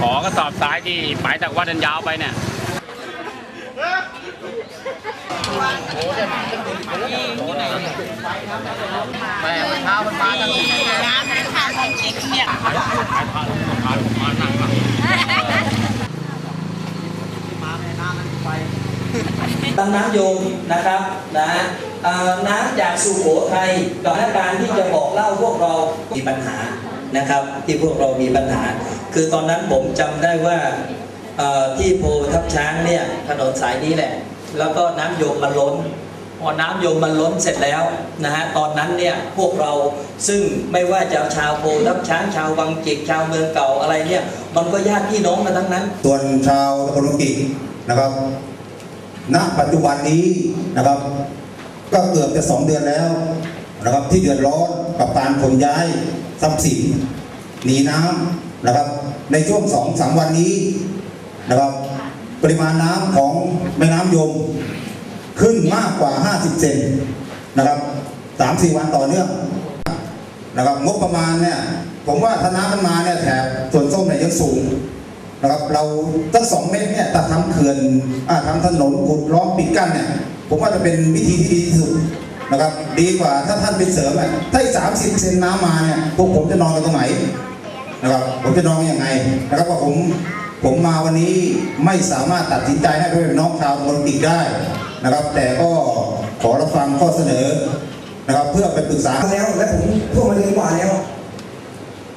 ขอกระสอบทรายที่ไปจากวัดดันยาวไปเนี่ยแม่เช้ามันมาตั้งน้ำนั้นค่ะของจริงเนี่ยตั้งน้ำโยมนะครับนะเอ่อน้ำจากสุโขทัยกับการที่จะบอกเล่าพวกเรามีปัญหา นะครับ ที่พวกเรามีปัญหา คือตอนนั้นผมจำได้ว่าที่โพทับช้างเนี่ยถนนสายนี้แหละ แล้วก็น้ำโยมมันล้นพอน้ำโยมมันล้นเสร็จแล้วนะฮะตอนนั้นเนี่ยพวกเราซึ่งไม่ว่าจะชาวโพทับช้างชาววังจิกชาวเมืองเก่าอะไรเนี่ยมันก็ญาติพี่น้องกันทั้งนั้น ส่วนชาวโอลิมปิกนะครับ ณปัจจุบันนี้นะครับ ก็เกือบจะสองเดือนแล้ว นะครับที่เดือดร้อนกับการขนย้ายทรัพย์สินหนีน้ำนะครับ ในช่วงสองสามวันนี้นะครับ ปริมาณน้ำของแม่น้ำยม ขึ้นมากกว่า 50 เซนนะครับสามสี่วันต่อเนื่องนะครับงบประมาณเนี่ยผมว่าถ้าน้ำมันมาเนี่ยแถบส่วนส้มเนี่ยยังสูงนะครับ เราตั้งสองเมตรเนี่ยถ้าทำเขื่อนอทำถนนขุดล้อมปิดกั้นเนี่ยผมว่าจะเป็นวิธีที่ดีที่สุด นะครับ ดีกว่าถ้าท่านไปเสริมอะถ้าสามสิบเซนน้ำมาเนี่ยพวกผมจะนอนกันตรงไหนนะครับผมจะนอนยังไงนะครับว่าผมผมมาวันนี้ไม่สามารถตัดสินใจให้เพื่อแม่พี่น้องชาวโมลิมปิกได้นะครับ แต่ก็ขอรับฟังข้อเสนอนะครับเพื่อไปปรึกษาแล้วและผมพวกมาเดือนกว่าแล้ว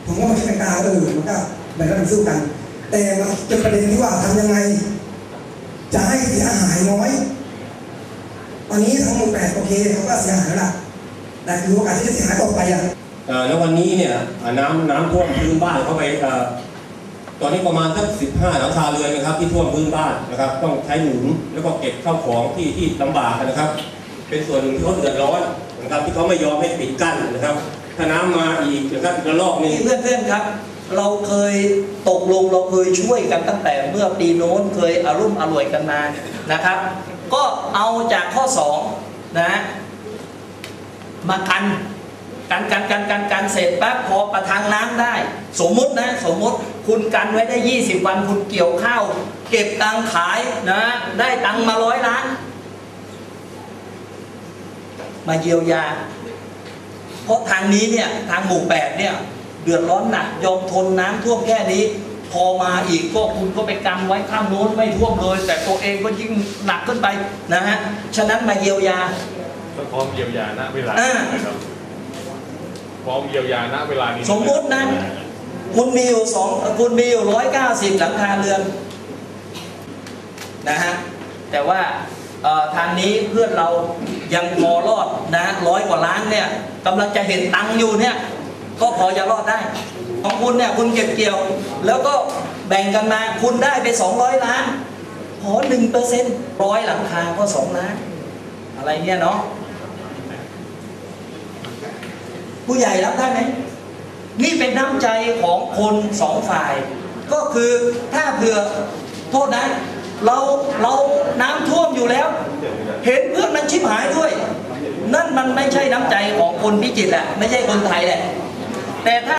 ผมก็มาคิดในการเออมันก็แบ่งกันสู้กัน แต่มันเป็นประเด็นที่ว่าทำยังไง จะให้เสียหายน้อย ตอนนี้ทั้งหมดแปดโอเคเขาก็เสียหายแล้วล่ะแต่คือโอกาสที่จะเสียหายต่อไปอะเอ่อแล้ววันนี้เนี่ยอ่าน้ำน้ำท่วมพื้นบ้านเข้าไปเอ่อตอนนี้ประมาณสักสิบห้าหลังคาเรือนนะครับ ที่ท่วมพื้นบ้านนะครับ ต้องใช้หนุนแล้วก็เก็บข้าวของที่ที่ลำบากนะครับ เป็นส่วนหนึ่งที่เขาเดือดร้อนนะครับที่เขาไม่ยอมให้ปิดกั้นนะครับ ถ้าน้ำมาอีกนะครับอีกระลอกหนึงเพื่อนๆครับ เราเคยตกลงเราเคยช่วยกันตั้งแต่เมื่อปีโน้นเคยอารุ่มอร่วยกันมานะครับ ก็เอาจากข้อสองนะมากันกันกันกันกันกันเสร็จปั๊บพอประทังน้ำได้ สมมุตินะสมมุติคุณกันไว้ได้ 20 วันคุณเกี่ยวข้าว เก็บตังขายนะได้ตังมาร้อยล้าน มาเยียวยา เพราะทางนี้เนี่ยทางหมู่แปดเนี่ย เดือดร้อนหนักยอมทนน้ำท่วมแค่นี้ พอมาอีกก็คุณก็ไปกันไว้ข้ามโน้นไม่ท่วมเลย แต่ตัวเองก็ยิ่งหนักขึ้นไปนะฮะฉะนั้นมาเยียวยาก็พร้อมเยียวยาณเวลาอ่านะครับพร้อมเยียวยาณเวลานี้สมมุตินะคุณมีอยู่สองคุณมีอยู่ร้อยเก้าสิบหลังคาเรือนนะฮะแต่ว่าเอ่อทางนี้เพื่อนเรายังพอรอดนะร้อยกว่าล้านเนี่ยกำลังจะเห็นตังค์อยู่เนี่ย ก็พอจะรอดได้ ของคุณเนี่ยคุณเก็บเกี่ยว แล้วก็แบ่งกันมาคุณได้ไป 200 ล้านพอหนึ่งเปอร์เซ็นต์ร้อยหลังคาก็สองล้าน อะไรเนี่ยเนาะผู้ใหญ่รับได้ไหมนี่เป็นน้ำใจของคนสองฝ่าย ก็คือถ้าเผื่อโทษนะเราเราน้ำท่วมอยู่แล้ว เห็นเพื่อนมันชิบหายด้วย นั่นมันไม่ใช่น้ำใจของคนพิจิตรแหละไม่ใช่คนไทยแหละ แต่ถ้า